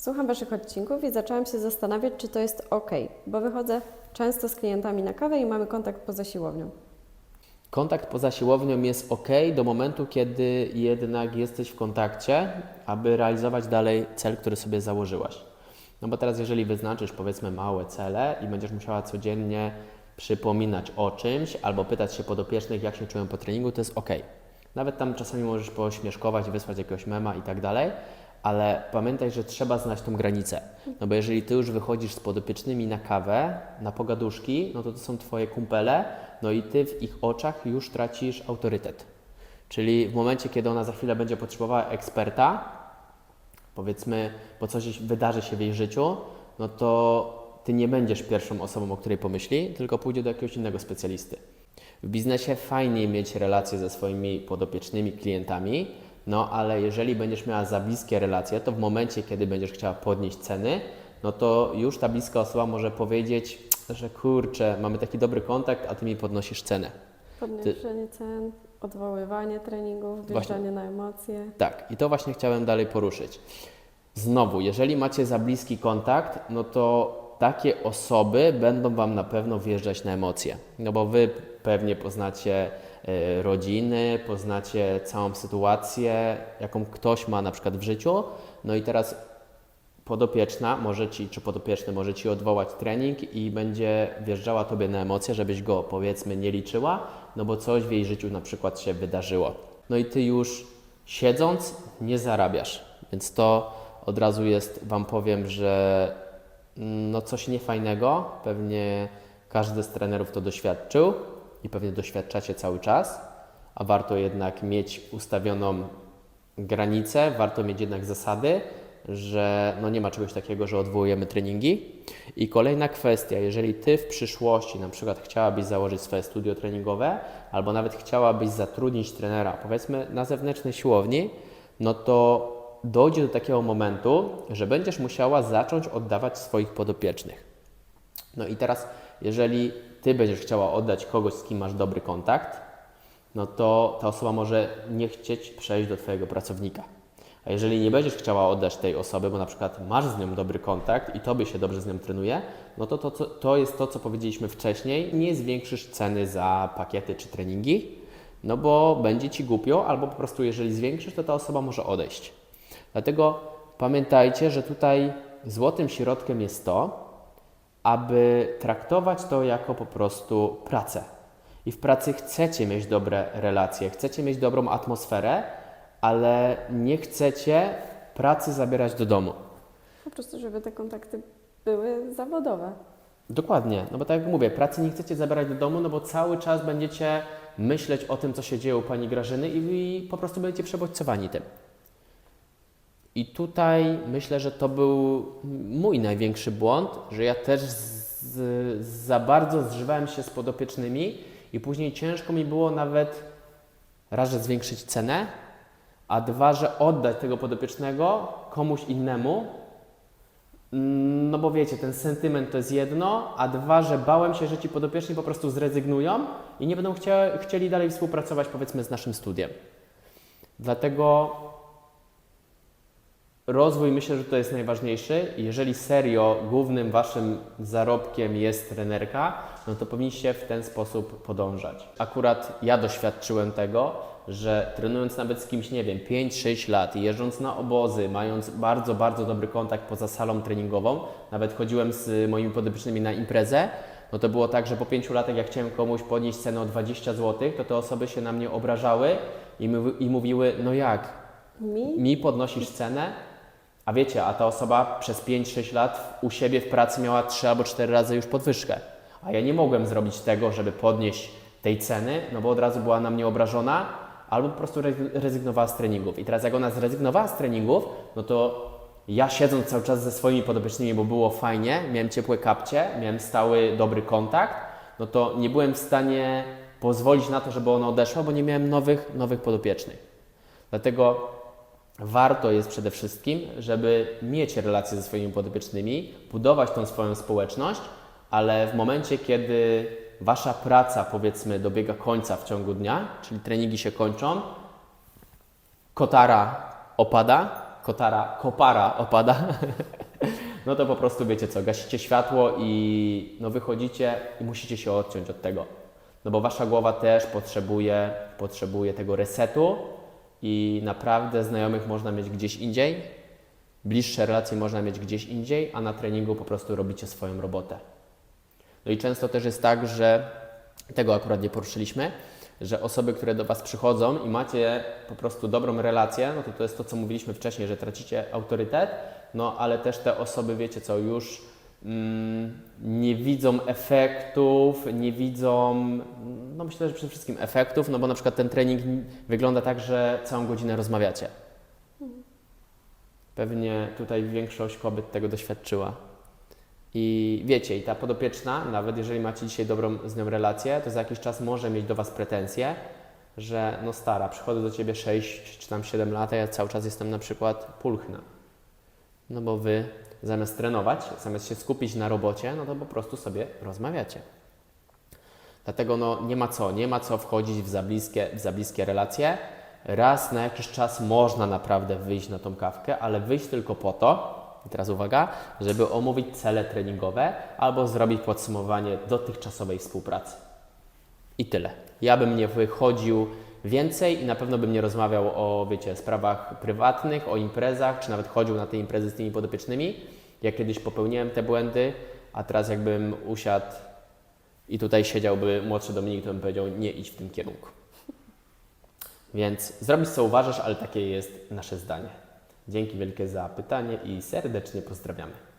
Słucham Waszych odcinków i zaczęłam się zastanawiać, czy to jest ok, bo wychodzę często z klientami na kawę i mamy kontakt poza siłownią. Kontakt poza siłownią jest ok do momentu, kiedy jednak jesteś w kontakcie, aby realizować dalej cel, który sobie założyłaś. No bo teraz, jeżeli wyznaczysz powiedzmy małe cele i będziesz musiała codziennie przypominać o czymś albo pytać się podopiecznych, jak się czują po treningu, to jest ok. Nawet tam czasami możesz pośmieszkować, wysłać jakiegoś mema i tak dalej, ale pamiętaj, że trzeba znać tą granicę. No bo jeżeli ty już wychodzisz z podopiecznymi na kawę, na pogaduszki, no to to są twoje kumpele, no i ty w ich oczach już tracisz autorytet. Czyli w momencie, kiedy ona za chwilę będzie potrzebowała eksperta, powiedzmy, bo coś wydarzy się w jej życiu, no to ty nie będziesz pierwszą osobą, o której pomyśli, tylko pójdzie do jakiegoś innego specjalisty. W biznesie fajniej mieć relacje ze swoimi podopiecznymi klientami, no ale jeżeli będziesz miała za bliskie relacje, to w momencie, kiedy będziesz chciała podnieść ceny, no to już ta bliska osoba może powiedzieć, że kurczę, mamy taki dobry kontakt, a ty mi podnosisz cenę. Podniesienie cen, odwoływanie treningów, wjeżdżanie na emocje. Tak, i to właśnie chciałem dalej poruszyć. Znowu, jeżeli macie za bliski kontakt, no to takie osoby będą Wam na pewno wjeżdżać na emocje. No bo Wy pewnie poznacie rodziny, poznacie całą sytuację, jaką ktoś ma na przykład w życiu. No i teraz podopieczna może ci, czy podopieczny może ci odwołać trening i będzie wjeżdżała tobie na emocje, żebyś go powiedzmy nie liczyła, no bo coś w jej życiu na przykład się wydarzyło. No i ty już siedząc nie zarabiasz, więc to od razu jest, Wam powiem, że mm, no coś niefajnego, pewnie każdy z trenerów to doświadczył i pewnie doświadczacie cały czas, a warto jednak mieć ustawioną granice, warto mieć jednak zasady, że no nie ma czegoś takiego, że odwołujemy treningi. I kolejna kwestia, jeżeli Ty w przyszłości na przykład chciałabyś założyć swoje studio treningowe, albo nawet chciałabyś zatrudnić trenera, powiedzmy na zewnętrznej siłowni, no to dojdzie do takiego momentu, że będziesz musiała zacząć oddawać swoich podopiecznych. No i teraz, jeżeli Ty będziesz chciała oddać kogoś, z kim masz dobry kontakt, no to ta osoba może nie chcieć przejść do Twojego pracownika. A jeżeli nie będziesz chciała oddać tej osoby, bo na przykład masz z nią dobry kontakt i Tobie się dobrze z nią trenuje, no to to, to, to jest to, co powiedzieliśmy wcześniej, nie zwiększysz ceny za pakiety czy treningi, no bo będzie Ci głupio, albo po prostu jeżeli zwiększysz, to ta osoba może odejść. Dlatego pamiętajcie, że tutaj złotym środkiem jest to, aby traktować to jako po prostu pracę. I w pracy chcecie mieć dobre relacje, chcecie mieć dobrą atmosferę, ale nie chcecie pracy zabierać do domu. Po prostu, żeby te kontakty były zawodowe. Dokładnie, no bo tak jak mówię, pracy nie chcecie zabierać do domu, no bo cały czas będziecie myśleć o tym, co się dzieje u Pani Grażyny i, i po prostu będziecie przebodźcowani tym. I tutaj myślę, że to był mój największy błąd, że ja też z, za bardzo zżywałem się z podopiecznymi i później ciężko mi było nawet raz, że zwiększyć cenę, a dwa, że oddać tego podopiecznego komuś innemu, no bo wiecie, ten sentyment to jest jedno, a dwa, że bałem się, że ci podopieczni po prostu zrezygnują i nie będą chcia, chcieli dalej współpracować powiedzmy z naszym studiem. Dlatego rozwój myślę, że to jest najważniejszy. Jeżeli serio głównym waszym zarobkiem jest trenerka, no to powinniście w ten sposób podążać. Akurat ja doświadczyłem tego, że trenując nawet z kimś, nie wiem, 5-6 lat, jeżdżąc na obozy, mając bardzo, bardzo dobry kontakt poza salą treningową, nawet chodziłem z moimi podopiecznymi na imprezę, no to było tak, że po 5 latach jak chciałem komuś podnieść cenę o 20 zł, to te osoby się na mnie obrażały i, i mówiły, no jak, Mi? mi podnosisz cenę, a wiecie, a ta osoba przez 5-6 lat u siebie w pracy miała 3 albo 4 razy już podwyżkę. A ja nie mogłem zrobić tego, żeby podnieść tej ceny, no bo od razu była na mnie obrażona, albo po prostu re- rezygnowała z treningów. I teraz jak ona zrezygnowała z treningów, no to ja siedząc cały czas ze swoimi podopiecznymi, bo było fajnie, miałem ciepłe kapcie, miałem stały, dobry kontakt, no to nie byłem w stanie pozwolić na to, żeby ona odeszła, bo nie miałem nowych, nowych podopiecznych. Dlatego warto jest przede wszystkim, żeby mieć relacje ze swoimi podopiecznymi, budować tą swoją społeczność, ale w momencie, kiedy wasza praca, powiedzmy, dobiega końca w ciągu dnia, czyli treningi się kończą, kotara opada, kotara, kopara opada, no to po prostu wiecie co, gasicie światło i no wychodzicie i musicie się odciąć od tego. No bo wasza głowa też potrzebuje, potrzebuje tego resetu i naprawdę znajomych można mieć gdzieś indziej, bliższe relacje można mieć gdzieś indziej, a na treningu po prostu robicie swoją robotę. No i często też jest tak, że tego akurat nie poruszyliśmy, że osoby, które do Was przychodzą i macie po prostu dobrą relację, no to to jest to, co mówiliśmy wcześniej, że tracicie autorytet, no ale też te osoby, wiecie co, już nie widzą efektów, nie widzą, no myślę, że przede wszystkim efektów, no bo na przykład ten trening wygląda tak, że całą godzinę rozmawiacie. Pewnie tutaj większość kobiet tego doświadczyła. I wiecie, i ta podopieczna, nawet jeżeli macie dzisiaj dobrą z nią relację, to za jakiś czas może mieć do Was pretensje, że no stara, przychodzę do Ciebie 6 czy tam 7 lat, a ja cały czas jestem na przykład pulchna. No bo Wy zamiast trenować, zamiast się skupić na robocie, no to po prostu sobie rozmawiacie. Dlatego no, nie ma co, nie ma co wchodzić w za, bliskie, w za bliskie relacje. Raz na jakiś czas można naprawdę wyjść na tą kawkę, ale wyjść tylko po to, i teraz uwaga, żeby omówić cele treningowe albo zrobić podsumowanie dotychczasowej współpracy. I tyle. Ja bym nie wychodził więcej i na pewno bym nie rozmawiał o, wiecie, sprawach prywatnych, o imprezach, czy nawet chodził na te imprezy z tymi podopiecznymi. Ja kiedyś popełniłem te błędy, a teraz jakbym usiadł i tutaj siedziałby młodszy Dominik, to bym powiedział, nie idź w tym kierunku. Więc zrobić co uważasz, ale takie jest nasze zdanie. Dzięki wielkie za pytanie i serdecznie pozdrawiamy.